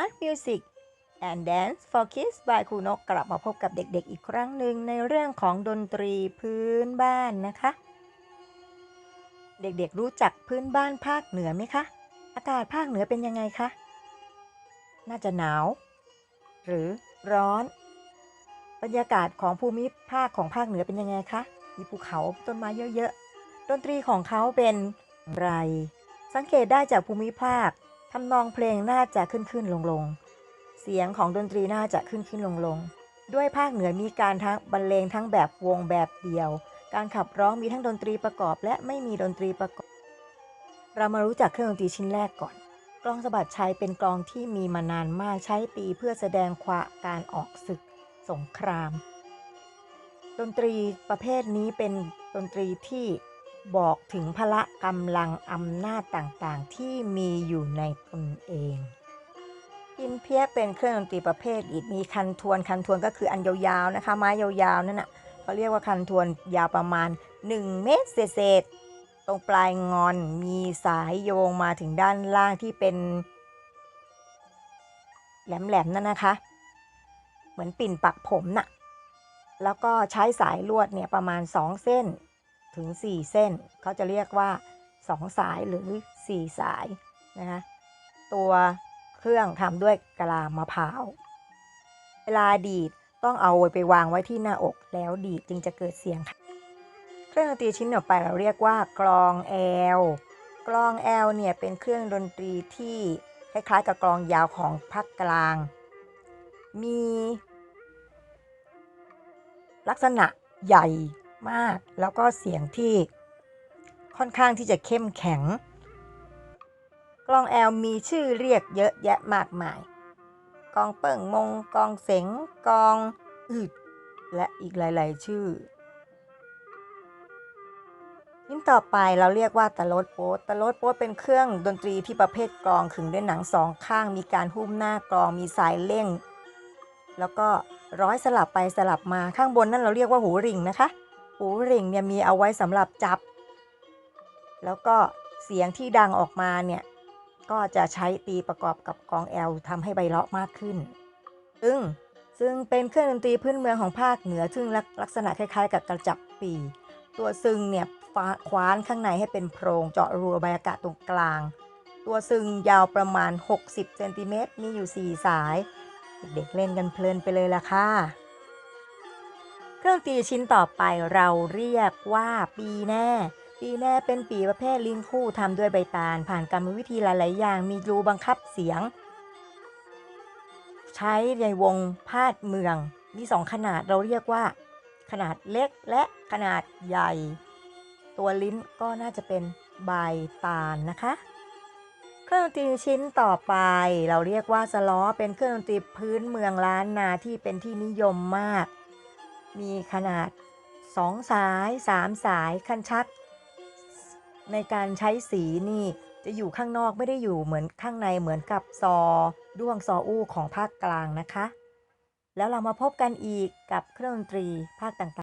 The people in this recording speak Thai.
Art Music and Dance for Kids by ครูนกกลับมาพบกับเด็กๆอีกครั้งหนึ่งในเรื่องของดนตรีพื้นบ้านนะคะ เด็กๆรู้จักพื้นบ้านภาคเหนือไหมคะ อากาศภาคเหนือเป็นยังไงคะ น่าจะหนาว หรือร้อน บรรยากาศของภูมิภาคของภาคเหนือเป็นยังไงคะ มีภูเขาต้นไม้เยอะๆ ดนตรีของเขาเป็นไร สังเกตได้จากภูมิภาค ทำนองเพลงน่าจะขึ้นขึ้นลงลงเสียงของดนตรีน่าจะขึ้นขึ้นลงลงด้วยภาคเหนือมีการทั้งบรรเลงทั้งแบบวงแบบเดียว การขับร้องมีทั้งดนตรีประกอบ และไม่มีดนตรีประกอบ เรามารู้จักเครื่องดนตรีชิ้นแรกก่อน กลองสะบัดชัยเป็นกลองที่มีมานานมากใช้ตีเพื่อแสดงความการออกศึก สงคราม ดนตรีประเภทนี้เป็นดนตรีที่ บอกถึงพละกำลังอำนาจต่างๆ ที่มีอยู่ในตนเองพินเพียเป็นเครื่องดนตรีประเภทอีกมีคันทวนคันทวนก็คืออันยาวๆนะคะไม้ยาวๆนั่นน่ะเขาเรียกว่าคันทวนยาวประมาณ 1 เมตรเศษๆตรงปลายงอนมีสายโยงมาถึงด้านล่างที่เป็น แหลมๆนั่นนะคะ เหมือนปิ่นปักผมน่ะแล้วก็ใช้สายลวดเนี่ยประมาณ 2 เส้น ถึง 4 เส้น เขาจะเรียกว่า 2 สายหรือ 4 สายนะคะตัวเครื่องทำด้วยกะลามะพร้าว เวลาดีดต้องเอาไปวางไว้ที่หน้าอกแล้วดีดจึงจะเกิดเสียงค่ะเครื่องดนตรีชิ้นต่อไปเราเรียกว่ากลองแอล กลองแอลเนี่ยเป็นเครื่องดนตรีที่คล้ายๆกับกลองยาวของภาคกลาง มีลักษณะใหญ่ มาก แล้วก็เสียงที่ค่อนข้างที่จะเข้มแข็ง กลองแอลมีชื่อเรียกเยอะแยะมากมาย กองเปิ่งมง กองเสงกองอึด และอีกหลาย ๆ ชื่อชิ้นต่อไปเราเรียกว่าตะลดโป๊ตตะลดโป๊เป็นเครื่องดนตรีที่ประเภทกลองขึงด้วยหนังสองข้าง มีการหุ้มหน้ากลองมีสายเร่ง แล้วก็ร้อยสลับไปสลับมาข้างบนนั่นเราเรียกว่าหูริงนะคะ หูริ่งเนี่ยมีเอาไว้สำหรับจับ แล้วก็เสียงที่ดังออกมาเนี่ยก็จะใช้ตีประกอบกับกองแอลทำให้ใบเลาะมากขึ้น ซึ่งซึ่งเป็นเครื่องดนตรีพื้นเมืองของภาคเหนือ ซึ่งลักลักษณะคล้ายๆ กับกระจับปี ตัวซึ่งเนี่ยคว้านข้างในให้เป็นโพรงเจาะรูระบายอากาศตรงกลาง ตัวซึ่งยาวประมาณ 60เซนติเมตรมีอยู่ 4 สาย เด็กๆเล่นกันเพลินไปเลยล่ะค่ะ เครื่องตีชิ้นต่อไปเราเรียกว่าปีแน่ปีแน่เป็นปีประเภทลิ้นคู่ทำด้วยใบตาล ผ่านกรรมวิธีหลายๆอย่างมีรูบังคับเสียง ใช้ในวงพาดเมือง มีสองขนาดเราเรียกว่า ขนาดเล็กและขนาดใหญ่ ตัวลิ้นก็น่าจะเป็นใบตาลนะคะ เครื่องดนตรีชิ้นต่อไป เราเรียกว่าสล้อเป็นเครื่องดนตรีพื้นเมืองล้านนาที่เป็นที่นิยมมาก มีขนาด 2 สาย 3 สายคันชัก ในการใช้สีนี่จะอยู่ข้างนอกไม่ได้อยู่เหมือนข้างในเหมือนกับซอด้วงซออู้ของภาคกลางนะคะ แล้วเรามาพบกันอีกกับเครื่องดนตรีภาคต่างๆ